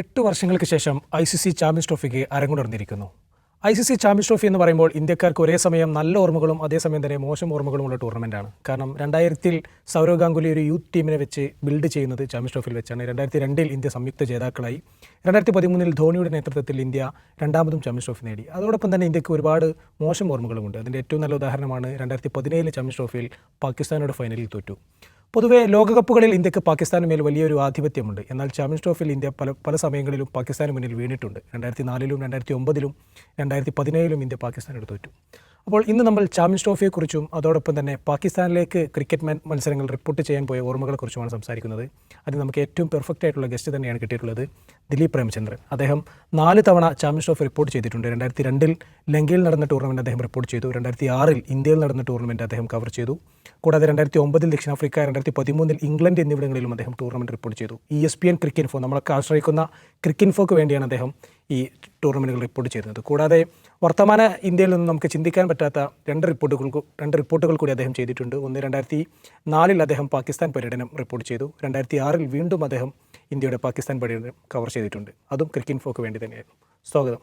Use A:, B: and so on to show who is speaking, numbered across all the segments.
A: എട്ട് വർഷങ്ങൾക്ക് ശേഷം ഐ സി സി ചാമ്പ്യൻസ് ട്രോഫിക്ക് അരങ്ങുണർന്നിരിക്കുന്നു I C C champions trophy എന്ന് പറയുമ്പോൾ ഇന്ത്യക്കാർക്ക് ഒരേ സമയം നല്ല ഓർമ്മകളും അതേസമയം തന്നെ മോശം ഓർമ്മകളും ഉള്ള ടൂർണമെന്റാണ് കാരണം രണ്ടായിരത്തിൽ സൗരവ് ഗാംഗുലി ഒരു യൂത്ത് ടീമിനെ വെച്ച് ബിൽഡ് ചെയ്യുന്നത് ചാമ്പ്യൻസ് ട്രോഫിയിൽ വെച്ചാണ്. രണ്ടായിരത്തി രണ്ടിൽ ഇന്ത്യ സംയുക്ത ജേതാക്കളായി. രണ്ടായിരത്തി പതിമൂന്നിൽ ധോണിയുടെ നേതൃത്വത്തിൽ ഇന്ത്യ രണ്ടാമതും ചാമ്പ്യൻസ് ട്രോഫി നേടി. അതോടൊപ്പം തന്നെ ഇന്ത്യയ്ക്ക് ഒരുപാട് മോശം ഓർമ്മകളുമുണ്ട്. അതിന്റെ ഏറ്റവും നല്ല ഉദാഹരണമാണ് രണ്ടായിരത്തി പതിനേഴിലെ ചാമ്പ്യൻസ് ട്രോഫിയിൽ പാകിസ്ഥാനോട് ഫൈനലിൽ തോറ്റു. പൊതുവെ ലോകകപ്പുകളിൽ ഇന്ത്യയ്ക്ക് പാകിസ്ഥാന് മേൽ വലിയൊരു ആധിപത്യമുണ്ട്. എന്നാൽ ചാമ്പ്യൻസ് ട്രോഫിയിൽ ഇന്ത്യ പല പല സമയങ്ങളിലും പാകിസ്ഥാന് മുന്നിൽ വീണിട്ടുണ്ട്. രണ്ടായിരത്തി നാലിലും രണ്ടായിരത്തി ഒമ്പതിലും രണ്ടായിരത്തി പതിനേഴിലും ഇന്ത്യ പാകിസ്ഥാനോട് തോറ്റു അപ്പോൾ ഇന്ന് നമ്മൾ ചാമ്പ്യൻസ് ട്രോഫിയെക്കുറിച്ചും അതോടൊപ്പം തന്നെ പാകിസ്ഥാനിലേക്ക് ക്രിക്കറ്റ് മാൻ മത്സരങ്ങൾ റിപ്പോർട്ട് ചെയ്യാൻ പോയ ഓർമ്മകളെക്കുറിച്ചുമാണ് സംസാരിക്കുന്നത്. അതിൽ നമുക്ക് ഏറ്റവും പെർഫെക്റ്റ് ആയിട്ടുള്ള ഗസ്റ്റ് തന്നെയാണ് കിട്ടിയിട്ടുള്ളത് ദിലീപ് പ്രേമചന്ദ്രൻ. അദ്ദേഹം നാല് തവണ ചാമ്പ്യൻസ് ട്രോഫി റിപ്പോർട്ട് ചെയ്തിട്ടുണ്ട്. രണ്ടായിരത്തി രണ്ടിൽ ലങ്കയിൽ നടന്ന ടൂർണമെന്റ് അദ്ദേഹം റിപ്പോർട്ട് ചെയ്തു. രണ്ടായിരത്തി ആറിൽ ഇന്ത്യയിൽ നടന്ന ടൂർണമെന്റ് അദ്ദേഹം കവർ ചെയ്തു. കൂടാതെ രണ്ടായിരത്തി ഒമ്പതിൽ ദക്ഷിണാഫ്രിക്ക രണ്ടായിരത്തി പതിമൂന്നിൽ ഇംഗ്ലണ്ട് എന്നിവിടങ്ങളിലും അദ്ദേഹം ടൂർണമെന്റ് റിപ്പോർട്ട് ചെയ്തു. E S P N Cricinfo നമ്മളൊക്കെ ആശ്രയിക്കുന്ന ക്രിക്കറ്റ് ഇൻഫോക്ക് വേണ്ടിയാണ് അദ്ദേഹം ഈ ടൂർണമെന്റുകൾ റിപ്പോർട്ട് ചെയ്യുന്നത്. കൂടാതെ വർത്തമാന ഇന്ത്യയിൽ നിന്ന് നമുക്ക് ചിന്തിക്കാൻ പറ്റാത്ത രണ്ട് റിപ്പോർട്ടുകൾ രണ്ട് റിപ്പോർട്ടുകൾ കൂടി അദ്ദേഹം ചെയ്തിട്ടുണ്ട്. ഒന്ന് രണ്ടായിരത്തി നാലിൽ അദ്ദേഹം പാകിസ്ഥാൻ പര്യടനം റിപ്പോർട്ട് ചെയ്തു. രണ്ടായിരത്തി ആറിൽ വീണ്ടും അദ്ദേഹം ഇന്ത്യയുടെ പാകിസ്ഥാൻ പര്യടനം കവർ ചെയ്തിട്ടുണ്ട്. അതും ക്രിക്കറ്റ് ഫോക്ക് വേണ്ടി തന്നെയായിരുന്നു. സ്വാഗതം.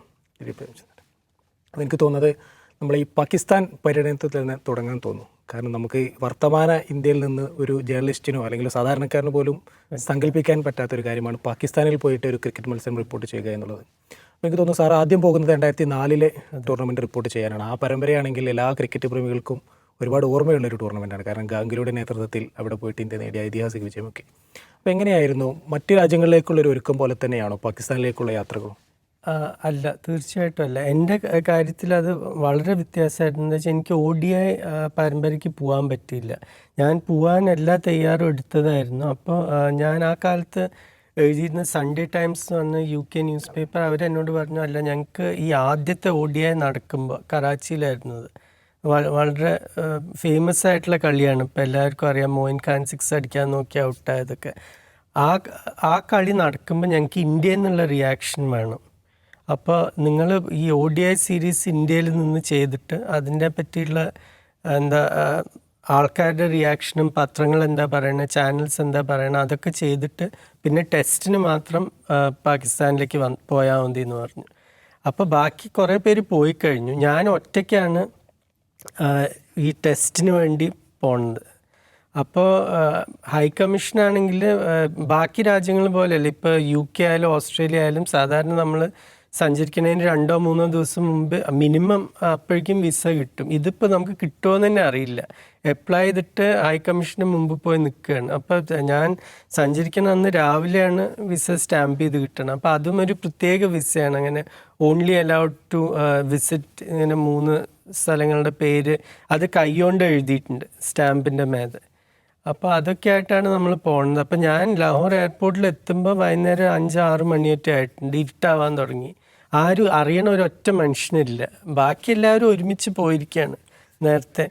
A: എനിക്ക് തോന്നുന്നത് നമ്മൾ ഈ പാകിസ്ഥാൻ പര്യടനത്തിൽ തന്നെ തുടങ്ങാൻ തോന്നുന്നു. കാരണം നമുക്ക് വർത്തമാന ഇന്ത്യയിൽ നിന്ന് ഒരു ജേർണലിസ്റ്റിനോ അല്ലെങ്കിൽ സാധാരണക്കാരന് പോലും സങ്കല്പിക്കാൻ പറ്റാത്തൊരു കാര്യമാണ് പാകിസ്ഥാനിൽ പോയിട്ട് ഒരു ക്രിക്കറ്റ് മത്സരം റിപ്പോർട്ട് ചെയ്യുക എന്നുള്ളത്. അപ്പോൾ എനിക്ക് തോന്നുന്നു സാർ ആദ്യം പോകുന്നത് രണ്ടായിരത്തി നാലിലെ ടൂർണമെന്റ് റിപ്പോർട്ട് ചെയ്യാനാണ്. ആ പരമ്പരയാണെങ്കിൽ എല്ലാ ക്രിക്കറ്റ് പ്രേമികൾക്കും ഒരുപാട് ഓർമ്മയുള്ള ഒരു ടൂർണമെന്റാണ് കാരണം ഗാംഗുലിയുടെ നേതൃത്വത്തിൽ അവിടെ പോയിട്ട് ഇന്ത്യ നേടിയ ഐതിഹാസിക വിജയമൊക്കെ. അപ്പോൾ എങ്ങനെയായിരുന്നു മറ്റു രാജ്യങ്ങളിലേക്കുള്ള ഒരു ഒരുക്കം പോലെ തന്നെയാണോ പാകിസ്ഥാനിലേക്കുള്ള യാത്രകളും
B: അല്ല തീർച്ചയായിട്ടും അല്ല. എന്റെ കാര്യത്തിൽ അത് വളരെ വ്യത്യാസമായിരുന്നു എന്താ വെച്ചാൽ എനിക്ക് ഒ ഡി ഐ പരമ്പരയ്ക്ക് പോകാൻ പറ്റിയില്ല. ഞാൻ പോകാൻ എല്ലാ തയ്യാറും എടുത്തതായിരുന്നു. അപ്പോൾ ഞാൻ ആ കാലത്ത് എഴുതിയിരുന്ന സൺഡേ ടൈംസ് വന്ന യു കെ ന്യൂസ് പേപ്പർ അവരെന്നോട് പറഞ്ഞു അല്ല ഞങ്ങൾക്ക് ഈ ആദ്യത്തെ ഒ ഡി ഐ നടക്കുമ്പോൾ കറാച്ചിയിലായിരുന്നു അത് വളരെ ഫേമസ് ആയിട്ടുള്ള കളിയാണ്. ഇപ്പോൾ എല്ലാവർക്കും അറിയാം മോയിൻ ഖാൻ സിക്സ് അടിക്കാൻ നോക്കി ഔട്ടായതൊക്കെ ആ ആ കളി നടക്കുമ്പോൾ ഞങ്ങൾക്ക് ഇന്ത്യയിൽ നിന്നുള്ള റിയാക്ഷൻ വേണം. അപ്പോൾ നിങ്ങൾ ഈ ഒ ഡി ഐ സീരീസ് ഇന്ത്യയിൽ നിന്ന് ചെയ്തിട്ട് അതിനെ പറ്റിയുള്ള എന്താ ആൾക്കാരുടെ റിയാക്ഷനും പത്രങ്ങൾ എന്താ പറയണത് ചാനൽസ് എന്താ പറയണത് അതൊക്കെ ചെയ്തിട്ട് പിന്നെ ടെസ്റ്റിന് മാത്രം പാകിസ്ഥാനിലേക്ക് വന്ന് പോയാൽ മതി എന്ന് പറഞ്ഞു. അപ്പോൾ ബാക്കി കുറേ പേര് പോയി കഴിഞ്ഞു. ഞാൻ ഒറ്റയ്ക്കാണ് ഈ ടെസ്റ്റിന് വേണ്ടി പോണത്. അപ്പോൾ ഹൈ കമ്മീഷനാണെങ്കിൽ ബാക്കി രാജ്യങ്ങൾ പോലെയല്ല. ഇപ്പോൾ യു കെ ആയാലും ഓസ്ട്രേലിയ ആയാലും സാധാരണ നമ്മൾ സഞ്ചരിക്കുന്നതിന് രണ്ടോ മൂന്നോ ദിവസം മുമ്പ് മിനിമം അപ്പോഴേക്കും വിസ കിട്ടും. ഇതിപ്പോൾ നമുക്ക് കിട്ടുമോ തന്നെ അറിയില്ല. അപ്ലൈ ചെയ്തിട്ട് ഹൈ കമ്മീഷന് മുമ്പ് പോയി നിൽക്കുകയാണ് അപ്പോൾ ഞാൻ സഞ്ചരിക്കുന്ന അന്ന് രാവിലെയാണ് വിസ സ്റ്റാമ്പ് ചെയ്ത് കിട്ടണം അപ്പോൾ അതും ഒരു പ്രത്യേക വിസയാണ്. അങ്ങനെ ഓൺലി അലൗഡ് ടു വിസിറ്റ് ഇങ്ങനെ മൂന്ന് സ്ഥലങ്ങളുടെ പേര് അത് കൈകൊണ്ട് എഴുതിയിട്ടുണ്ട് സ്റ്റാമ്പിന്റെ മേത്. അപ്പോൾ അതൊക്കെ ആയിട്ടാണ് നമ്മൾ പോകുന്നത് അപ്പോൾ ഞാൻ ലാഹോർ എയർപോർട്ടിൽ എത്തുമ്പോൾ വൈകുന്നേരം അഞ്ച് ആറ് മണിയൊക്കെ ആയിട്ടുണ്ട്. ഇരുട്ടാവാൻ തുടങ്ങി. ആരും അറിയണ ഒരൊറ്റ മനുഷ്യനില്ല. ബാക്കി എല്ലാവരും ഒരുമിച്ച് പോയിരിക്കുകയാണ് നേരത്തെ.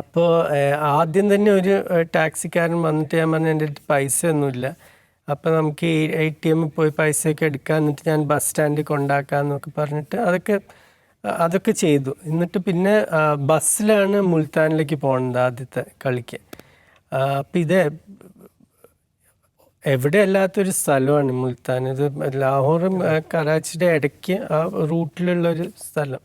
B: അപ്പോൾ ആദ്യം തന്നെ ഒരു ടാക്സിക്കാരൻ വന്നിട്ട് ഞാൻ പറഞ്ഞു എന്റെ അടുത്ത് പൈസ ഒന്നുമില്ല. അപ്പോൾ നമുക്ക് ഈ എ ടി എമ്മിൽ പോയി പൈസയൊക്കെ എടുക്കാൻ എന്നിട്ട് ഞാൻ ബസ് സ്റ്റാൻഡിൽ കൊണ്ടാക്കാം എന്നൊക്കെ പറഞ്ഞിട്ട് അതൊക്കെ അതൊക്കെ ചെയ്തു. എന്നിട്ട് പിന്നെ ബസ്സിലാണ് മുൽത്താനിലേക്ക് പോകുന്നത് ആദ്യത്തെ കളിക്ക്. അപ്പം ഇത് എവിടെ അല്ലാത്തൊരു സ്ഥലമാണ് മുൽത്താൻ. ഇത് ലാഹോറും കറാച്ചിയുടെ ഇടയ്ക്ക് ആ റൂട്ടിലുള്ള ഒരു സ്ഥലം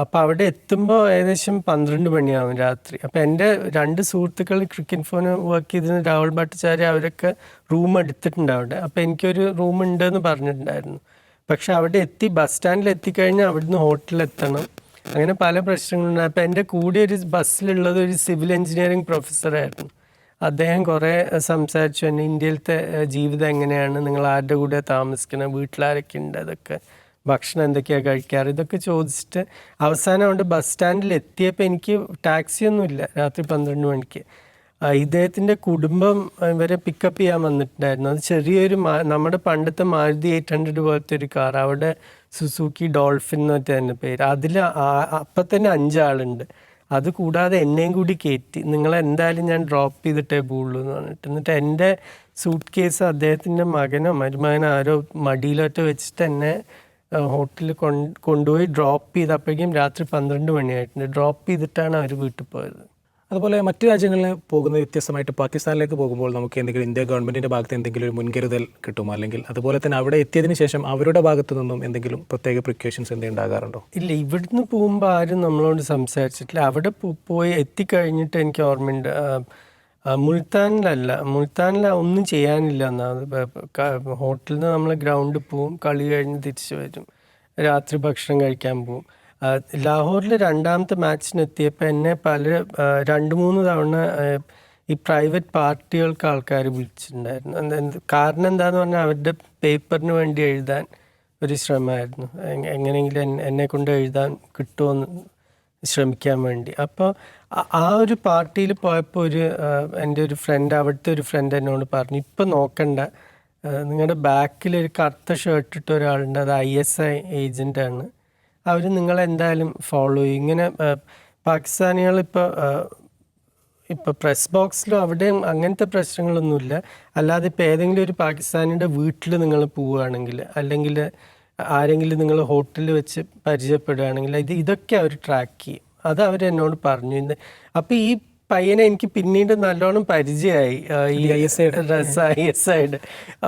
B: അപ്പോൾ അവിടെ എത്തുമ്പോൾ ഏകദേശം പന്ത്രണ്ട് മണിയാവും രാത്രി. അപ്പോൾ എന്റെ രണ്ട് സുഹൃത്തുക്കൾ ക്രിക്കറ്റ് ഫോൺ വർക്ക് ചെയ്തിരുന്ന രാഹുൽ ഭട്ടാചാര്യ അവരൊക്കെ റൂം എടുത്തിട്ടുണ്ട് അവിടെ. അപ്പോൾ എനിക്കൊരു റൂം ഉണ്ടെന്ന് പറഞ്ഞിട്ടുണ്ടായിരുന്നു. പക്ഷെ അവിടെ എത്തി ബസ് സ്റ്റാൻഡിൽ എത്തിക്കഴിഞ്ഞാൽ അവിടുന്ന് ഹോട്ടലിൽ എത്തണം അങ്ങനെ പല പ്രശ്നങ്ങളുണ്ട്. അപ്പോൾ എന്റെ കൂടെ ഒരു ബസ്സിലുള്ളത് ഒരു സിവിൽ എഞ്ചിനീയറിംഗ് പ്രൊഫസറായിരുന്നു. അദ്ദേഹം കുറേ സംസാരിച്ചു. തന്നെ ഇന്ത്യയിലത്തെ ജീവിതം എങ്ങനെയാണ്? നിങ്ങൾ ആരുടെ കൂടെ താമസിക്കുന്നത് വീട്ടിലാരൊക്കെ ഉണ്ട്? അതൊക്കെ ഭക്ഷണം എന്തൊക്കെയാണ് കഴിക്കാറ്? ഇതൊക്കെ ചോദിച്ചിട്ട് അവസാനം അവിടെ ബസ് സ്റ്റാൻഡിൽ എത്തിയപ്പോൾ എനിക്ക് ടാക്സിയൊന്നുമില്ല രാത്രി പന്ത്രണ്ട് മണിക്ക്. ഇദ്ദേഹത്തിന്റെ കുടുംബം ഇവരെ പിക്കപ്പ് ചെയ്യാൻ വന്നിട്ടുണ്ടായിരുന്നു. അത് ചെറിയൊരു നമ്മുടെ പണ്ടത്തെ മാരുതി എയ്റ്റ് ഹൺഡ്രഡ് പോലത്തെ ഒരു കാർ. അവിടെ സുസൂക്കി ഡോൾഫിൻ എന്ന് തന്നെ പേര്. അതിൽ അപ്പം തന്നെ അഞ്ചാളുണ്ട്. അത് കൂടാതെ എന്നെയും കൂടി കയറ്റി നിങ്ങൾ എന്തായാലും ഞാൻ ഡ്രോപ്പ് ചെയ്തിട്ടേ പോകുള്ളൂ എന്ന് പറഞ്ഞിട്ട്. എന്നിട്ട് എന്റെ സൂട്ട് കേസ് അദ്ദേഹത്തിന്റെ മകനോ മരുമകനോ ആരോ മടിയിലോട്ട് വെച്ചിട്ട് എന്നെ ഹോട്ടലിൽ കൊണ്ടുപോയി ഡ്രോപ്പ് ചെയ്തപ്പോഴേക്കും രാത്രി പന്ത്രണ്ട് മണിയായിട്ടുണ്ട്. ഡ്രോപ്പ് ചെയ്തിട്ടാണ് അവർ വീട്ടിൽ പോയത്.
A: അതുപോലെ മറ്റു രാജ്യങ്ങളിൽ പോകുന്ന വ്യത്യസ്തമായിട്ട് പാകിസ്ഥാനിലേക്ക് പോകുമ്പോൾ നമുക്ക് എന്തെങ്കിലും ഇന്ത്യ ഗവൺമെന്റിന്റെ ഭാഗത്ത് എന്തെങ്കിലും ഒരു മുൻകരുതൽ കിട്ടുമോ? അല്ലെങ്കിൽ അതുപോലെ തന്നെ അവിടെ എത്തിയതിന് ശേഷം അവരുടെ ഭാഗത്തു നിന്നും എന്തെങ്കിലും പ്രത്യേക പ്രിക്കോഷൻസ് എന്തെങ്കിലും ഉണ്ടാകാറുണ്ടോ?
B: ഇല്ല ഇവിടുന്ന് പോകുമ്പോൾ ആരും നമ്മളോട് സംസാരിച്ചിട്ടില്ല. അവിടെ പോയി എത്തിക്കഴിഞ്ഞിട്ട് എനിക്ക് ഓർമ്മയുണ്ട് മുൾത്താനിലല്ല മുൾത്താനിൽ ഒന്നും ചെയ്യാനില്ല എന്നാണ് ഹോട്ടലിൽ നിന്ന് നമ്മൾ ഗ്രൗണ്ടിൽ പോവും കളി കഴിഞ്ഞ് തിരിച്ചു വരും. രാത്രി ഭക്ഷണം കഴിക്കാൻ പോവും. ലാഹോറിൽ രണ്ടാമത്തെ മാച്ചിന് എത്തിയപ്പോൾ എന്നെ പല രണ്ട് മൂന്ന് തവണ ഈ പ്രൈവറ്റ് പാർട്ടികൾക്ക് ആൾക്കാർ വിളിച്ചിട്ടുണ്ടായിരുന്നു. കാരണം എന്താന്ന് പറഞ്ഞാൽ അവരുടെ പേപ്പറിന് വേണ്ടി എഴുതാൻ ഒരു ശ്രമമായിരുന്നു. എങ്- എങ്ങനെയെങ്കിലും എന്നെ- കൊണ്ട് എഴുതാൻ കിട്ടുമെന്ന് ശ്രമിക്കാൻ വേണ്ടി. അപ്പോൾ ആ ഒരു പാർട്ടിയിൽ പോയപ്പോൾ ഒരു എന്റെ ഒരു ഫ്രണ്ട് അവിടുത്തെ ഒരു ഫ്രണ്ട് എന്നോട് പറഞ്ഞു ഇപ്പം നോക്കണ്ട. നിങ്ങളുടെ ബാക്കിൽ ഒരു കറുത്ത ഷർട്ട് ഇട്ട ഒരാളുണ്ട്. അത് ഐ എസ് ഐ ഏജന്റാണ് അവർ നിങ്ങളെന്തായാലും ഫോളോ ചെയ്യും. ഇങ്ങനെ പാകിസ്ഥാനികൾ ഇപ്പോൾ ഇപ്പോൾ പ്രസ് ബോക്സിലും അവിടെയും അങ്ങനത്തെ പ്രശ്നങ്ങളൊന്നുമില്ല. അല്ലാതെ ഇപ്പോൾ ഏതെങ്കിലും ഒരു പാകിസ്ഥാനിയുടെ വീട്ടിൽ നിങ്ങൾ പോവുകയാണെങ്കിൽ അല്ലെങ്കിൽ ആരെങ്കിലും നിങ്ങൾ ഹോട്ടലിൽ വെച്ച് പരിചയപ്പെടുകയാണെങ്കിൽ ഇത് ഇതൊക്കെ അവർ ട്രാക്ക് ചെയ്യും. അത് അവർ എന്നോട് പറഞ്ഞു. അപ്പോൾ ഈ പയ്യനെ എനിക്ക് പിന്നീട് നല്ലോണം പരിചയമായി ഈ ഐ എസ് ഐ എസ് ഐയുടെ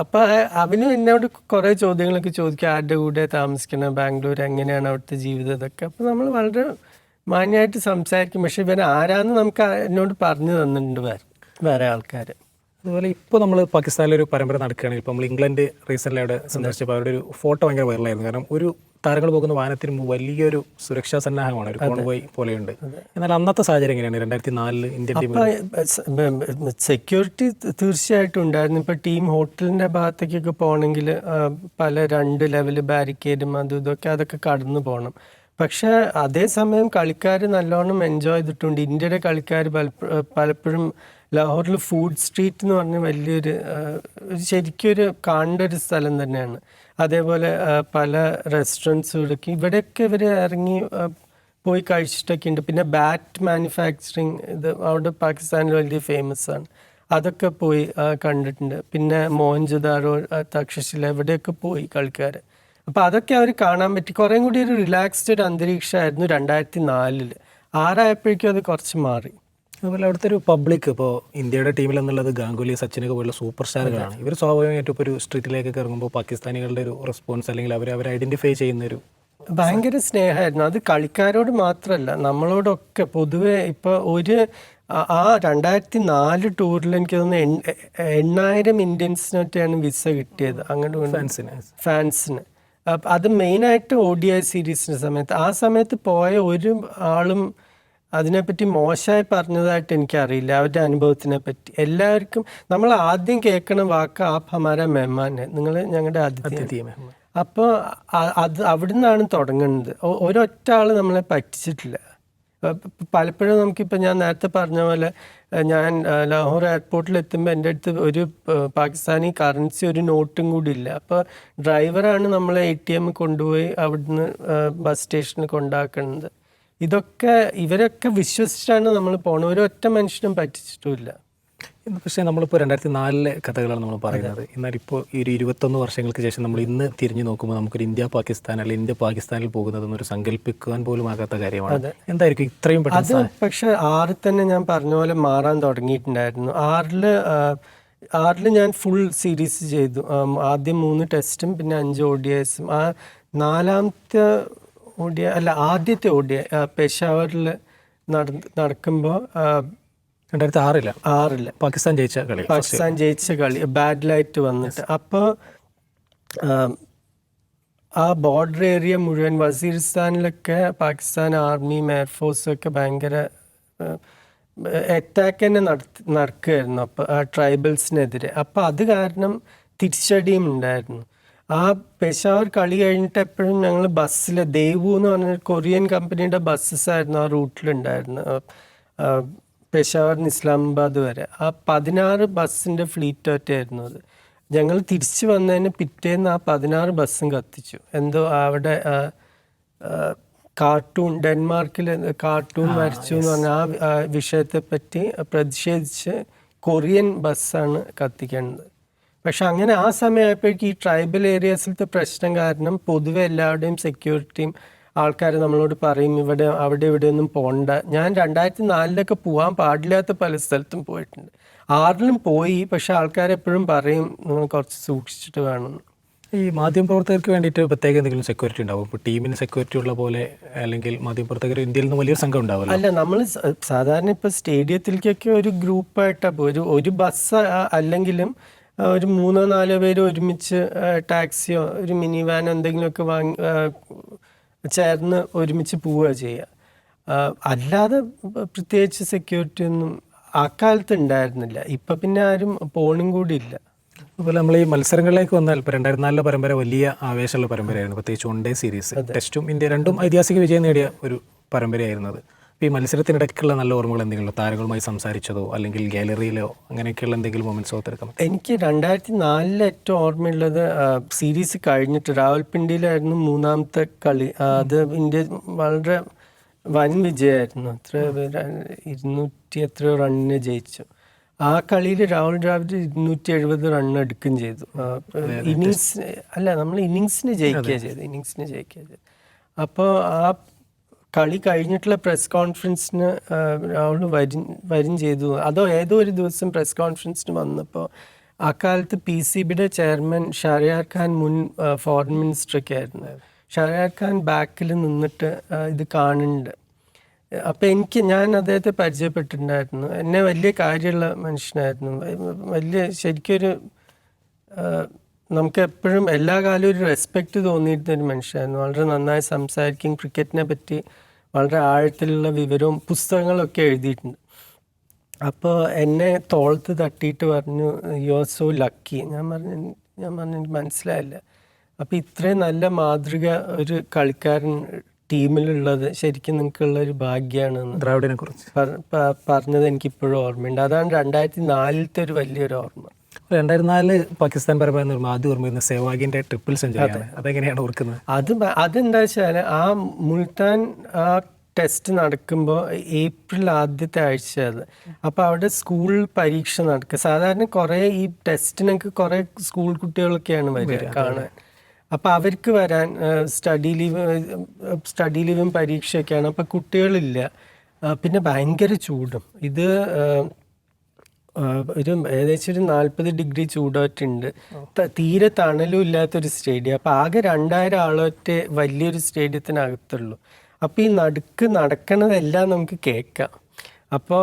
B: അപ്പൊ അവനും എന്നോട് കുറെ ചോദ്യങ്ങളൊക്കെ ചോദിക്കും ആരുടെ കൂടെ താമസിക്കണം ബാംഗ്ലൂർ എങ്ങനെയാണ് അവിടുത്തെ ജീവിതം ഇതൊക്കെ. അപ്പൊ നമ്മൾ വളരെ മാന്യമായിട്ട് സംസാരിക്കും. പക്ഷെ ഇവൻ ആരാന്ന് നമുക്ക് എന്നോട് പറഞ്ഞു തന്നിട്ടുണ്ട് വേറെ വേറെ ആൾക്കാർ
A: അതുപോലെ ഇപ്പോൾ നമ്മൾ പാകിസ്ഥാനിലൊരു പരമ്പര നടക്കുകയാണെങ്കിൽ ഇപ്പോൾ നമ്മൾ ഇംഗ്ലണ്ട് റീസെന്റ്ലി അവിടെ സന്ദർശിച്ചപ്പോൾ അവരുടെ ഒരു ഫോട്ടോ ഭയങ്കര വൈറലായിരുന്നു കാരണം ഒരു താരങ്ങൾ പോകുന്ന വാഹനത്തിന് മുമ്പ് വലിയൊരു സുരക്ഷാ സന്നാഹമാണ് ഒരു കോൺവോയ് പോലെയുണ്ട്. എന്നാൽ അന്നത്തെ സാഹചര്യം എങ്ങനെയാണ്? രണ്ടായിരത്തി നാലിൽ ഇന്ത്യൻ ടീം
B: സെക്യൂരിറ്റി തീർച്ചയായിട്ടും ഉണ്ടായിരുന്നു. ഇപ്പോൾ ടീം ഹോട്ടലിന്റെ ഭാഗത്തേക്കൊക്കെ പോകണമെങ്കിൽ പല രണ്ട് ലെവൽ ബാരിക്കേഡും അതും ഇതൊക്കെ അതൊക്കെ കടന്നു പോകണം. പക്ഷേ അതേസമയം കളിക്കാർ നല്ലോണം എൻജോയ് ചെയ്തിട്ടുണ്ട്. ഇന്ത്യയുടെ കളിക്കാർ പലപ്പോഴും ലാഹോറിൽ ഫുഡ് സ്ട്രീറ്റ് എന്ന് പറഞ്ഞ വലിയൊരു ശരിക്കൊരു കാണേണ്ട ഒരു സ്ഥലം തന്നെയാണ്. അതേപോലെ പല റെസ്റ്റോറന്റ്സ് ഇവിടെയൊക്കെ ഇവർ ഇറങ്ങി പോയി കഴിച്ചിട്ടൊക്കെ ഉണ്ട്. പിന്നെ ബാറ്റ് മാനുഫാക്ചറിങ് ഇത് അവിടെ പാകിസ്ഥാനിൽ വലിയ ഫേമസ് ആണ്. അതൊക്കെ പോയി കണ്ടിട്ടുണ്ട്. പിന്നെ മോഹൻജദാറോ തക്ഷശില ഇവിടെയൊക്കെ പോയി കളിക്കാർ അപ്പോൾ അതൊക്കെ അവർ കാണാൻ പറ്റി. കുറേ കൂടി ഒരു റിലാക്സ്ഡ് ഒരു അന്തരീക്ഷമായിരുന്നു രണ്ടായിരത്തി നാലിൽ ആറായപ്പോഴേക്കും അത് കുറച്ച് മാറി.
A: അതുപോലെ അവിടുത്തെ ഒരു പബ്ലിക് ഇപ്പോൾ ഇന്ത്യയുടെ ടീമിൽ എന്നുള്ളത് ഗാംഗുലി സച്ചിനൊക്കെ പോലുള്ള സൂപ്പർ സ്റ്റാറുകളാണ് ഇവർ സ്വാഭാവികമായിട്ടും ഇപ്പോൾ ഒരു സ്ട്രീറ്റിലേക്കൊക്കെ ഇറങ്ങുമ്പോൾ പാകിസ്ഥാനികളുടെ ഒരു റെസ്പോൺസ് അല്ലെങ്കിൽ അവർ അവർ ഐഡന്റിഫൈ ചെയ്യുന്ന ഒരു
B: ഭയങ്കര സ്നേഹമായിരുന്നു അത് കളിക്കാരോട് മാത്രമല്ല നമ്മളോടൊക്കെ പൊതുവെ ഇപ്പോൾ ഒരു ആ- രണ്ടായിരത്തി നാല് ടൂറിൽ എനിക്ക് തോന്നുന്നു എണ്ണായിരം ഇന്ത്യൻസിനൊക്കെയാണ് വിസ കിട്ടിയത്. അങ്ങോട്ട്
A: ഫാൻസിന്
B: ഫാൻസിന് അത് മെയിനായിട്ട് ഒ ഡി ഐ സീരീസിന്റെ സമയത്ത്. ആ സമയത്ത് പോയ ഒരു ആളും അതിനെപ്പറ്റി മോശമായി പറഞ്ഞതായിട്ട് എനിക്കറിയില്ല. അവരുടെ അനുഭവത്തിനെ പറ്റി എല്ലാവർക്കും നമ്മൾ ആദ്യം കേൾക്കണ വാക്ക് ആപ്പ് ഹമാര മെഹ്മാനെ നിങ്ങൾ ഞങ്ങളുടെ അതിഥി അപ്പോൾ അത് അവിടുന്നാണ് തുടങ്ങുന്നത്. ഒരൊറ്റ ആൾ നമ്മളെ പറ്റിച്ചിട്ടില്ല. പലപ്പോഴും നമുക്കിപ്പോൾ ഞാൻ നേരത്തെ പറഞ്ഞ പോലെ ഞാൻ ലാഹോർ എയർപോർട്ടിൽ എത്തുമ്പോൾ എന്റെ അടുത്ത് ഒരു പാകിസ്ഥാനി കറൻസി ഒരു നോട്ടും കൂടി ഇല്ല. അപ്പോൾ ഡ്രൈവറാണ് നമ്മളെ എ ടി എം കൊണ്ടുപോയി അവിടുന്ന് ബസ് സ്റ്റേഷനിൽ കൊണ്ടാക്കുന്നത്. ഇതൊക്കെ ഇവരൊക്കെ വിശ്വസിച്ചാണ് നമ്മൾ പോണത്. ഒരൊറ്റ മനുഷ്യനും പറ്റിച്ചിട്ടുമില്ല.
A: ഇന്ന് പക്ഷേ നമ്മളിപ്പോൾ രണ്ടായിരത്തി നാലിലെ കഥകളാണ് നമ്മൾ പറയുന്നത്. എന്നാൽ ഇപ്പോൾ ഈ ഒരു ഇരുപത്തൊന്ന് വർഷങ്ങൾക്ക് ശേഷം നമ്മൾ ഇന്ന് തിരിഞ്ഞു നോക്കുമ്പോൾ നമുക്കൊരു ഇന്ത്യ പാകിസ്ഥാൻ അല്ലെങ്കിൽ ഇന്ത്യ പാകിസ്ഥാനിൽ പോകുന്നതെന്നൊരു സങ്കല്പിക്കുവാൻ പോലും ആകാത്ത കാര്യമാണ്. എന്തായിരിക്കും ഇത്രയും
B: അത് പക്ഷെ ആറിൽ തന്നെ ഞാൻ പറഞ്ഞ പോലെ മാറാൻ തുടങ്ങിയിട്ടുണ്ടായിരുന്നു. ആറിൽ ആറിൽ ഞാൻ ഫുൾ സീരീസ് ചെയ്തു. ആദ്യം മൂന്ന് ടെസ്റ്റും പിന്നെ അഞ്ച് ഒ ഡി എസും ആ നാലാമത്തെ ഡി അല്ല ആദ്യത്തെ ഓടിയ പേഷാവറിൽ പെഷാവറിൽ നടക്കുമ്പോൾ
A: രണ്ടായിരത്തി ആറില്ല
B: ആറില്ല
A: പാകിസ്ഥാൻ ജയിച്ച കളി
B: പാകിസ്ഥാൻ ജയിച്ച കളി ബാഡ് ലൈറ്റ് വന്നിട്ട്. അപ്പോൾ ആ ബോർഡർ ഏരിയ മുഴുവൻ വസീർസ്ഥാനിലൊക്കെ പാകിസ്ഥാൻ ആർമിയും എയർഫോഴ്സും ഒക്കെ ഭയങ്കര അറ്റാക്ക് തന്നെ നടത്തി നടക്കുമായിരുന്നു അപ്പോൾ ആ ട്രൈബൽസിനെതിരെ അപ്പോൾ അത് കാരണം തിരിച്ചടിയും ഉണ്ടായിരുന്നു. ആ പെഷാവർ കളി കഴിഞ്ഞിട്ട് എപ്പോഴും ഞങ്ങൾ ബസ്സിൽ ദേവു എന്ന് പറഞ്ഞ കൊറിയൻ കമ്പനിയുടെ ബസ്സസ് ആയിരുന്നു ആ റൂട്ടിലുണ്ടായിരുന്നു. പെഷാവർ പെഷാവറിന് ഇസ്ലാമാബാദ് വരെ. ആ പതിനാറ് ബസ്സിന്റെ ഫ്ലീറ്റ് ഒറ്റയായിരുന്നു അത്. ഞങ്ങൾ തിരിച്ചു വന്നതിന് പിറ്റേന്ന് ആ പതിനാറ് ബസ്സും കത്തിച്ചു. എന്തോ അവിടെ കാർട്ടൂൺ ഡെൻമാർക്കിൽ കാർട്ടൂൺ വരച്ചു എന്ന് പറഞ്ഞ ആ ആ വിഷയത്തെ പറ്റി പ്രതിഷേധിച്ച് കൊറിയൻ ബസ്സാണ് കത്തിക്കേണ്ടത്. പക്ഷെ അങ്ങനെ ആ സമയമായപ്പോഴേക്കും ഈ ട്രൈബൽ ഏരിയാസിലത്തെ പ്രശ്നം കാരണം പൊതുവെ എല്ലാവരുടെയും സെക്യൂരിറ്റിയും ആൾക്കാർ നമ്മളോട് പറയും ഇവിടെ അവിടെ ഇവിടെ ഒന്നും പോകണ്ട ഞാൻ രണ്ടായിരത്തി നാലിലൊക്കെ പോകാൻ പാടില്ലാത്ത പല സ്ഥലത്തും പോയിട്ടുണ്ട്. ആറിലും പോയി പക്ഷെ ആൾക്കാരെപ്പോഴും പറയും നിങ്ങൾ കുറച്ച് സൂക്ഷിച്ചിട്ട് വേണം.
A: ഈ മാധ്യമപ്രവർത്തകർക്ക് വേണ്ടിയിട്ട് പ്രത്യേക എന്തെങ്കിലും സെക്യൂരിറ്റി ഉണ്ടാവും? ഇപ്പോൾ ടീമിന് സെക്യൂരിറ്റി ഉള്ള പോലെ അല്ലെങ്കിൽ മാധ്യമപ്രവർത്തകർ ഇന്ത്യയിൽ നിന്ന് വലിയൊരു സംഘം ഉണ്ടാവും
B: അല്ല നമ്മൾ സാധാരണ ഇപ്പോൾ സ്റ്റേഡിയത്തിലേക്കൊക്കെ ഒരു ഗ്രൂപ്പായിട്ടാണ് ഒരു ഒരു ബസ് അല്ലെങ്കിലും ഒരു മൂന്നോ നാലോ പേര് ഒരുമിച്ച് ടാക്സിയോ ഒരു മിനി വാനോ എന്തെങ്കിലുമൊക്കെ വാങ്ങി ചേർന്ന് ഒരുമിച്ച് പോവുക ചെയ്യുക. അല്ലാതെ പ്രത്യേകിച്ച് സെക്യൂരിറ്റി ഒന്നും അക്കാലത്ത് ഉണ്ടായിരുന്നില്ല. ഇപ്പം പിന്നെ ആരും പോണും കൂടി ഇല്ല.
A: അതുപോലെ നമ്മൾ ഈ മത്സരങ്ങളിലേക്ക് വന്നാൽ ഇപ്പോൾ രണ്ടായിരത്തി നാലിലെ പരമ്പര വലിയ ആവേശമുള്ള പരമ്പരയായിരുന്നു. പ്രത്യേകിച്ച് വൺ ഡേ സീരീസ് ടെസ്റ്റും ഇന്ത്യ രണ്ടും ഐതിഹാസിക വിജയം നേടിയ ഒരു പരമ്പരയായിരുന്നത്. അപ്പോൾ ഈ മത്സരത്തിനിടയ്ക്കുള്ള നല്ല ഓർമ്മകൾ എന്തെങ്കിലും താരങ്ങളുമായി സംസാരിച്ചതോ? അല്ലെങ്കിൽ ഗാലറിയിലോ? അങ്ങനെയൊക്കെയുള്ള എന്തെങ്കിലും മൊമെന്റ്സ് ഓർത്തെടുക്കാം
B: എനിക്ക് രണ്ടായിരത്തി നാലിൽ ഏറ്റവും ഓർമ്മയുള്ളത് സീരീസ് കഴിഞ്ഞിട്ട് രാവൽപിണ്ടിയിലായിരുന്നു മൂന്നാമത്തെ കളി. അത് ഇന്ത്യ വളരെ വൻ വിജയമായിരുന്നു. അത്ര ഇരുന്നൂറ്റി എത്രയോ റണ്ണിന് ജയിച്ചു. ആ കളിയിൽ രാഹുൽ ദ്രാവിഡ് ഇരുന്നൂറ്റി എഴുപത് റൺ എടുക്കുകയും ചെയ്തു. ഇന്നിങ്സ് അല്ല നമ്മൾ ഇന്നിങ്സിന് ജയിക്കുക ചെയ്തു ഇന്നിങ്സിന് ജയിക്കുക ചെയ്തു അപ്പോൾ ആ കളി കഴിഞ്ഞിട്ടുള്ള പ്രസ് കോൺഫറൻസിന് രാഹുൽ വരും വരും ചെയ്തു. അതോ ഏതോ ഒരു ദിവസം പ്രസ് കോൺഫറൻസിന് വന്നപ്പോൾ അക്കാലത്ത് പി സി ബിയുടെ ചെയർമാൻ ഷാരിയാർ ഖാൻ മുൻ ഫോറിൻ മിനിസ്റ്ററൊക്കെ ആയിരുന്നു. ഷറിയാർ ഖാൻ ബാക്കിൽ നിന്നിട്ട് ഇത് കാണുന്നുണ്ട്. അപ്പം എനിക്ക് ഞാൻ അദ്ദേഹത്തെ പരിചയപ്പെട്ടിട്ടുണ്ടായിരുന്നു. എന്നെ വലിയ കാര്യമുള്ള മനുഷ്യനായിരുന്നു. വലിയ ശരിക്കൊരു നമുക്ക് എപ്പോഴും എല്ലാ കാലവും ഒരു റെസ്പെക്റ്റ് തോന്നിയിരുന്ന ഒരു മനുഷ്യനായിരുന്നു. വളരെ നന്നായി സംസാരിക്കും ക്രിക്കറ്റിനെ പറ്റി വളരെ ആഴത്തിലുള്ള വിവരവും പുസ്തകങ്ങളൊക്കെ എഴുതിയിട്ടുണ്ട്. അപ്പോൾ എന്നെ തോളത്ത് തട്ടിയിട്ട് പറഞ്ഞു യു ആർ സോ ലക്കി ഞാൻ പറഞ്ഞു ഞാൻ പറഞ്ഞു എനിക്ക് മനസ്സിലായില്ല. അപ്പോൾ ഇത്രയും നല്ല മാതൃക ഒരു കളിക്കാരൻ ടീമിലുള്ളത് ശരിക്കും നിങ്ങൾക്കുള്ള ഒരു ഭാഗ്യമാണ്
A: ദ്രാവിഡിനെ കുറിച്ച്.
B: പറഞ്ഞത് എനിക്കിപ്പോഴും ഓർമ്മയുണ്ട്. അതാണ് രണ്ടായിരത്തി നാലിലത്തെ ഒരു വലിയൊരു ഓർമ്മ.
A: രണ്ടായിരത്തി നാലിൽ പാകിസ്ഥാൻ പരമായ ആദ്യം ഓർമ്മ വരുന്ന സെവാഗിന്റെ ട്രിപ്പിൾ സെഞ്ചുറിയാണ് അതെങ്ങനെയാണ് ഓർക്കുന്നത്?
B: അത് അതെന്താ വെച്ചാൽ ആ മുൾത്താൻ ആ ടെസ്റ്റ് നടക്കുമ്പോൾ ഏപ്രിൽ ആദ്യത്തെ ആഴ്ച അത്. അപ്പോൾ അവിടെ സ്കൂൾ പരീക്ഷ നടക്കുക സാധാരണ കുറേ ഈ ടെസ്റ്റിനൊക്കെ കുറേ സ്കൂൾ കുട്ടികളൊക്കെയാണ് വരിക കാണാൻ. അപ്പോൾ അവർക്ക് വരാൻ സ്റ്റഡി ലീവ് സ്റ്റഡി ലീവും പരീക്ഷയൊക്കെയാണ്. അപ്പോൾ കുട്ടികളില്ല. പിന്നെ ഭയങ്കര ചൂടും. ഇത് ഒരു ഏകദേശം ഒരു നാൽപ്പത് ഡിഗ്രി ചൂടായിട്ടുണ്ട്. തീരെ തണലും ഇല്ലാത്തൊരു സ്റ്റേഡിയം. അപ്പം ആകെ രണ്ടായിരം ആളൊറ്റ വലിയൊരു സ്റ്റേഡിയത്തിനകത്തുള്ളൂ. അപ്പോൾ ഈ നടുക്ക് നടക്കണതെല്ലാം നമുക്ക് കേൾക്കാം. അപ്പോൾ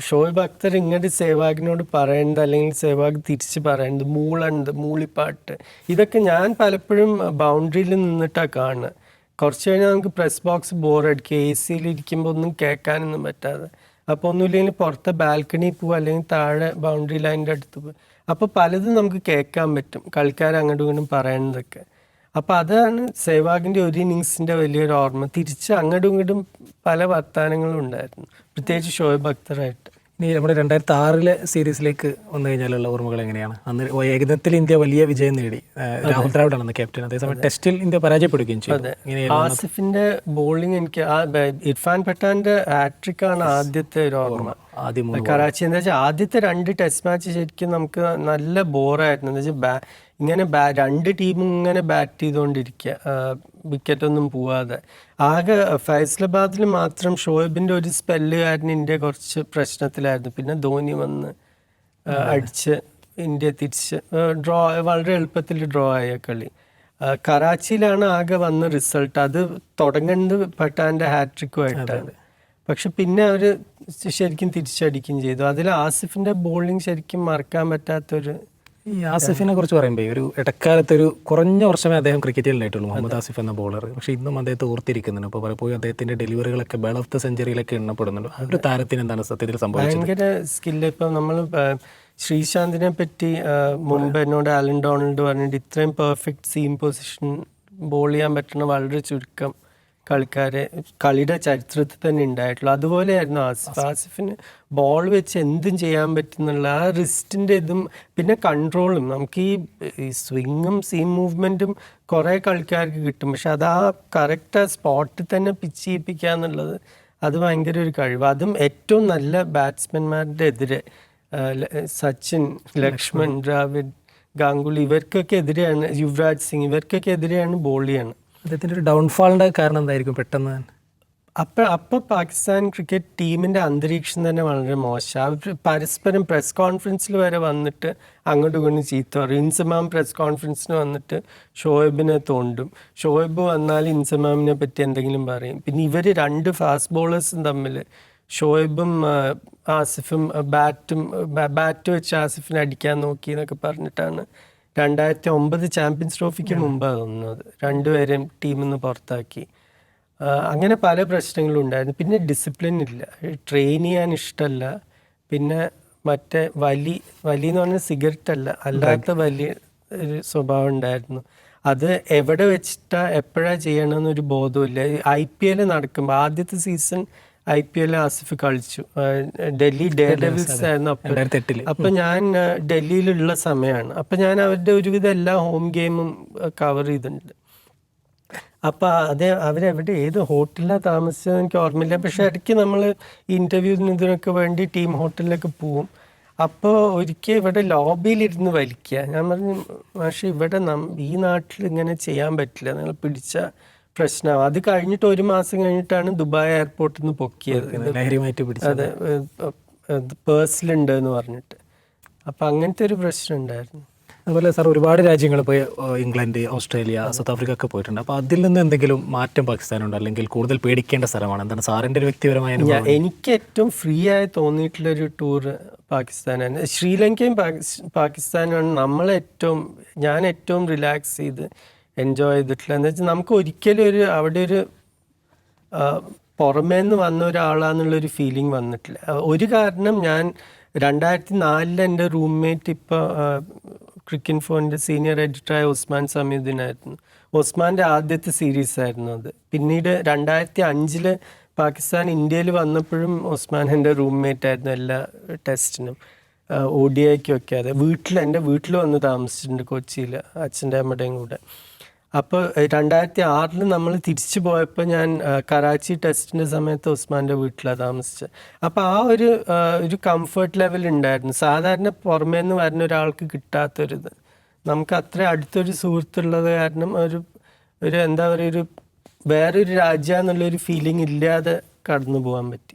B: ഷോയ് ഭക്തർ ഇങ്ങോട്ട് സേവാഗിനോട് പറയേണ്ടത് അല്ലെങ്കിൽ സേവാഗ് തിരിച്ച് പറയേണ്ടത് മൂളണ്ട് മൂളിപ്പാട്ട്. ഇതൊക്കെ ഞാൻ പലപ്പോഴും ബൗണ്ടറിയിൽ നിന്നിട്ടാണ് കാണുന്നത് കുറച്ച് കഴിഞ്ഞാൽ നമുക്ക് പ്രസ് ബോക്സ് ബോറടിക്കുക. എ സിയിൽ ഇരിക്കുമ്പോൾ ഒന്നും കേൾക്കാനൊന്നും പറ്റാതെ. അപ്പോൾ ഒന്നുമില്ലെങ്കിൽ പുറത്തെ ബാൽക്കണി പോവുക അല്ലെങ്കിൽ താഴെ ബൗണ്ടറി ലൈനിന്റെ അടുത്ത് പോവുക അപ്പോൾ പലതും നമുക്ക് കേൾക്കാൻ പറ്റും കളിക്കാർ അങ്ങോട്ടും ഇങ്ങോട്ടും പറയുന്നതൊക്കെ. അപ്പോൾ അതാണ് സേവാഗിന്റെ ഒരു ഇന്നിങ്സിന്റെ വലിയൊരു ഓർമ്മ. തിരിച്ച് അങ്ങോട്ടും ഇങ്ങോട്ടും പല വർത്തമാനങ്ങളും ഉണ്ടായിരുന്നു. പ്രത്യേകിച്ച് ഷോയബ് അക്തറായിട്ട്
A: ഇനി നമ്മുടെ രണ്ടായിരത്തി ആറിലെ സീരീസിലേക്ക് വന്നു കഴിഞ്ഞാലുള്ള ഓർമ്മകൾ എങ്ങനെയാണ്? അന്ന് ഏകദിനത്തിൽ ഇന്ത്യ വലിയ വിജയം നേടി. രാഹുൽ ദ്രാവിഡ് ആണ് ക്യാപ്റ്റൻ. അതേസമയം ടെസ്റ്റിൽ ഇന്ത്യ പരാജയപ്പെടുകയും ചെയ്തു.
B: ആസിഫിന്റെ ബോളിംഗ് എനിക്ക് ഇർഫാൻ പട്ടാന്റെ ഹാട്രിക് ആണ് ആദ്യത്തെ ഒരു ഓർമ്മ. കറാച്ചി എന്താ വെച്ചാൽ ആദ്യത്തെ രണ്ട് ടെസ്റ്റ് മാച്ച് ശരിക്കും നമുക്ക് നല്ല ബോറായിരുന്നു എന്താ വെച്ചാൽ ഇങ്ങനെ രണ്ട് ടീമും ഇങ്ങനെ ബാറ്റ് ചെയ്തുകൊണ്ടിരിക്കുക വിക്കറ്റൊന്നും പോവാതെ. ആകെ ഫൈസലാബാദിൽ മാത്രം ഷോയബിന്റെ ഒരു സ്പെല്ല് കാരണം ഇന്ത്യ കുറച്ച് പ്രശ്നത്തിലായിരുന്നു. പിന്നെ ധോനി വന്ന് അടിച്ച് ഇന്ത്യ തിരിച്ച് ഡ്രോ വളരെ എളുപ്പത്തിൽ ഡ്രോ ആയ കളി. കറാച്ചിയിലാണ് ആകെ വന്ന റിസൾട്ട് അത് തുടങ്ങേണ്ടത് പട്ടാന്റെ ഹാട്രിക്കുമായിട്ടാണ് പക്ഷെ പിന്നെ അവർ ശരിക്കും തിരിച്ചടിക്കുകയും ചെയ്തു. അതിൽ ആസിഫിന്റെ ബോളിംഗ് ശരിക്കും മറക്കാൻ പറ്റാത്തൊരു
A: ഈ ആസിഫിനെ കുറിച്ച് പറയുമ്പോൾ ഒരു ഇടക്കാലത്ത് ഒരു കുറഞ്ഞ വർഷമേ അദ്ദേഹം ക്രിക്കറ്റിൽ ഉണ്ടായിട്ടുള്ളൂ മുഹമ്മദ് ആസിഫ് എന്ന ബോളർ പക്ഷേ ഇന്നും അദ്ദേഹത്തെ ഓർത്തിരിക്കുന്നുണ്ട്. അപ്പോൾ പലപ്പോഴും അദ്ദേഹത്തിന്റെ ഡെലിവറികളൊക്കെ ബേൾ ഓഫ് ദ സെഞ്ചുറിയിലൊക്കെ എണ്ണപ്പെടുന്നുണ്ട്. ആ ഒരു താരത്തിന് എന്താണ് സത്യത്തിൽ സംഭവിച്ചത്?
B: ഭയങ്കര സ്കില്ല് ഇപ്പം നമ്മൾ ശ്രീശാന്തിനെ പറ്റി മുമ്പ് എന്നോട് ആലൻ ഡൊണാൾഡ് പറഞ്ഞിട്ട് ഇത്രയും പെർഫെക്റ്റ് സീം പൊസിഷൻ ബോൾ ചെയ്യാൻ പറ്റുന്ന വളരെ ചുരുക്കം കളിക്കാരെ കളിയുടെ ചരിത്രത്തിൽ തന്നെ ഉണ്ടായിട്ടുള്ളൂ. അതുപോലെയായിരുന്നു ആസിഫ്. ആസിഫിന് ബോൾ വെച്ച് എന്തും ചെയ്യാൻ പറ്റുന്നുള്ള ആ റിസ്റ്റിന്റെ ഇതും പിന്നെ കൺട്രോളും നമുക്ക് ഈ സ്വിങ്ങും സീം മൂവ്മെന്റും കുറേ കളിക്കാർക്ക് കിട്ടും. പക്ഷെ അത് ആ കറക്റ്റ് ആ സ്പോട്ടിൽ തന്നെ പിച്ച് ചെയ്യിപ്പിക്കുക എന്നുള്ളത് അത് ഭയങ്കര ഒരു കഴിവ്. അതും ഏറ്റവും നല്ല ബാറ്റ്സ്മാൻമാരുടെ എതിരെ സച്ചിൻ ലക്ഷ്മൺ. ദ്രാവിഡ് ഗാംഗുലി ഇവർക്കൊക്കെ എതിരെയാണ് യുവരാജ് സിംഗ് ഇവർക്കൊക്കെ എതിരെയാണ് ബോൾ ചെയ്യണം
A: അദ്ദേഹത്തിന്റെ ഒരു ഡൗൺഫാളിന്റെ കാരണം എന്തായിരിക്കും പെട്ടെന്ന്?
B: അപ്പോൾ അപ്പോൾ പാകിസ്ഥാൻ ക്രിക്കറ്റ് ടീമിന്റെ അന്തരീക്ഷം തന്നെ വളരെ മോശം. പരസ്പരം പ്രസ് കോൺഫറൻസിൽ വരെ വന്നിട്ട് അങ്ങോട്ടും ഇങ്ങോട്ടും ചീത്ത പറയും. ഇൻസമാം പ്രസ് കോൺഫറൻസിന് വന്നിട്ട് ഷോയബിനെ തോണ്ടും. ഷോയബ് വന്നാൽ ഇൻസമാമിനെ പറ്റി എന്തെങ്കിലും പറയും. പിന്നെ ഇവർ രണ്ട് ഫാസ്റ്റ് ബോളേഴ്സും തമ്മിൽ ഷോയബും ആസിഫും ബാറ്റും ബാറ്റ് വെച്ച് ആസിഫിനെ അടിക്കാൻ നോക്കി എന്നൊക്കെ പറഞ്ഞിട്ടാണ് രണ്ടായിരത്തി ഒമ്പത് ചാമ്പ്യൻസ് ട്രോഫിക്ക് മുമ്പാണ് തോന്നുന്നത്. രണ്ടുപേരെയും ടീമിൽ നിന്ന് പുറത്താക്കി. അങ്ങനെ പല പ്രശ്നങ്ങളും ഉണ്ടായിരുന്നു. പിന്നെ ഡിസിപ്ലിൻ ഇല്ല. ട്രെയിൻ ചെയ്യാൻ ഇഷ്ടമല്ല പിന്നെ മറ്റേ വലി വലി എന്ന് പറഞ്ഞാൽ സിഗരറ്റ് അല്ല. അല്ലാത്ത വലിയ ഒരു സ്വഭാവം ഉണ്ടായിരുന്നു. അത് എവിടെ വെച്ചിട്ടാ എപ്പോഴാ ചെയ്യണമെന്നൊരു ബോധമില്ല ഐ പി എൽ നടക്കുമ്പോൾ ആദ്യത്തെ season I P L Asif കളിച്ചു. ഡൽഹി ഡേ ഡെവിൽസ് ആയിരുന്നു അപ്പോൾ അപ്പൊ ഞാൻ ഡൽഹിയിലുള്ള സമയമാണ് അപ്പൊ ഞാൻ അവരുടെ ഒരുവിധം എല്ലാ ഹോം ഗെയിമും കവർ ചെയ്തിട്ടുണ്ട്. അപ്പൊ അതേ അവരെവിടെ ഏത് ഹോട്ടലിലാണ് താമസിച്ചത് എനിക്ക് ഓർമ്മയില്ല. പക്ഷെ ഇടയ്ക്ക് നമ്മൾ ഇന്റർവ്യൂവിന് ഇതിനൊക്കെ വേണ്ടി ടീം ഹോട്ടലിലേക്ക് പോവും. അപ്പോൾ ഒരിക്കൽ ഇവിടെ ലോബിയിലിരുന്ന് വലിക്കുക. ഞാൻ പറഞ്ഞു പക്ഷെ ഇവിടെ നം ഈ നാട്ടിൽ ഇങ്ങനെ ചെയ്യാൻ പറ്റില്ല. നിങ്ങൾ പിടിച്ച പ്രശ്നമാവും അത് കഴിഞ്ഞിട്ട് ഒരു മാസം കഴിഞ്ഞിട്ടാണ് ദുബായ് എയർപോർട്ടിൽ നിന്ന് പൊക്കിയത്. അതെ പേഴ്സിലുണ്ട് എന്ന് പറഞ്ഞിട്ട്. അപ്പം അങ്ങനത്തെ ഒരു പ്രശ്നം ഉണ്ടായിരുന്നു.
A: അതുപോലെ സാർ ഒരുപാട് രാജ്യങ്ങൾ ഇപ്പോൾ ഇംഗ്ലണ്ട് ഓസ്ട്രേലിയ സൗത്ത് ആഫ്രിക്ക ഒക്കെ പോയിട്ടുണ്ട്. അപ്പോൾ അതിൽ നിന്ന് എന്തെങ്കിലും മാറ്റം പാകിസ്ഥാനുണ്ട്? അല്ലെങ്കിൽ കൂടുതൽ പേടിക്കേണ്ട സ്ഥലമാണ് എന്താണ്? സാറിന്റെ ഒരു വ്യക്തിപരമായ
B: എനിക്ക് ഏറ്റവും ഫ്രീ ആയി തോന്നിയിട്ടുള്ള ഒരു ടൂർ പാകിസ്ഥാനാണ്. ശ്രീലങ്കയും പാകിസ്- പാകിസ്ഥാനുമാണ് നമ്മളേറ്റവും ഞാൻ ഏറ്റവും റിലാക്സ് ചെയ്ത് എൻജോയ് ചെയ്തിട്ടില്ല. എന്ന് വെച്ചാൽ നമുക്ക് ഒരിക്കലും ഒരു അവിടെ ഒരു പുറമേ നിന്ന് വന്ന ഒരാളാന്നുള്ളൊരു ഫീലിംഗ് വന്നിട്ടില്ല. ഒരു കാരണം ഞാൻ രണ്ടായിരത്തി നാലിൽ എന്റെ റൂംമേറ്റ് ഇപ്പോൾ ക്രിക്കിൻ ഫോണിന്റെ സീനിയർ എഡിറ്ററായ ഉസ്മാൻ സമീദ്ദീനായിരുന്നു ഉസ്മാന്റെ ആദ്യത്തെ സീരീസ് ആയിരുന്നു അത്. പിന്നീട് രണ്ടായിരത്തി അഞ്ചിൽ പാകിസ്ഥാൻ ഇന്ത്യയിൽ വന്നപ്പോഴും ഉസ്മാൻ എന്റെ റൂംമേറ്റ് ആയിരുന്നു എല്ലാ ടെസ്റ്റിനും. ഒ ഡി ഐക്കൊക്കെ അതെ വീട്ടിൽ എന്റെ വീട്ടിൽ വന്ന് താമസിച്ചിട്ടുണ്ട് കൊച്ചിയിൽ അച്ഛന്റെ അമ്മയുടെയും കൂടെ. അപ്പോൾ രണ്ടായിരത്തി ആറിൽ നമ്മൾ തിരിച്ചു പോയപ്പോൾ ഞാൻ കറാച്ചി ടെസ്റ്റിന്റെ സമയത്ത് ഉസ്മാന്റെ വീട്ടിലാണ് താമസിച്ചത് അപ്പോൾ ആ ഒരു ഒരു കംഫർട്ട് ലെവൽ ഉണ്ടായിരുന്നു സാധാരണ പുറമേ നിന്ന് വരുന്ന ഒരാൾക്ക് കിട്ടാത്തൊരിത്. നമുക്ക് അത്ര അടുത്തൊരു സുഹൃത്തുള്ളത് കാരണം ഒരു ഒരു എന്താ പറയുക ഒരു വേറൊരു രാജ്യം എന്നുള്ളൊരു ഫീലിംഗ് ഇല്ലാതെ കടന്നു പോകാൻ പറ്റി.